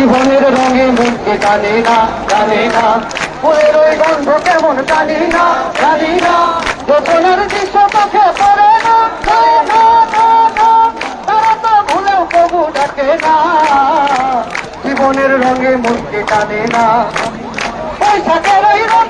জীবনের রঙে মুখে জানে না জানে না। ওই গন্ধ কেমন জানি না জানি না। দোকানের দৃশ্য চোখে পড়ে না। তারা তো ভুলেও তবু ডাকে না। জীবনের রঙে মুখে জানে না। পয়সা ওই রঙ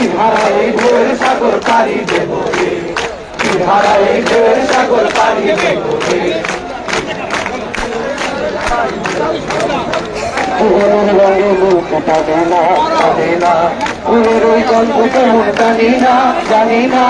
তুই হারাই ঢেউয়ের সাগর পাড়ি দেববে তুই হারাই ঢেউয়ের সাগর গল্প কেমন জানি না জানি না।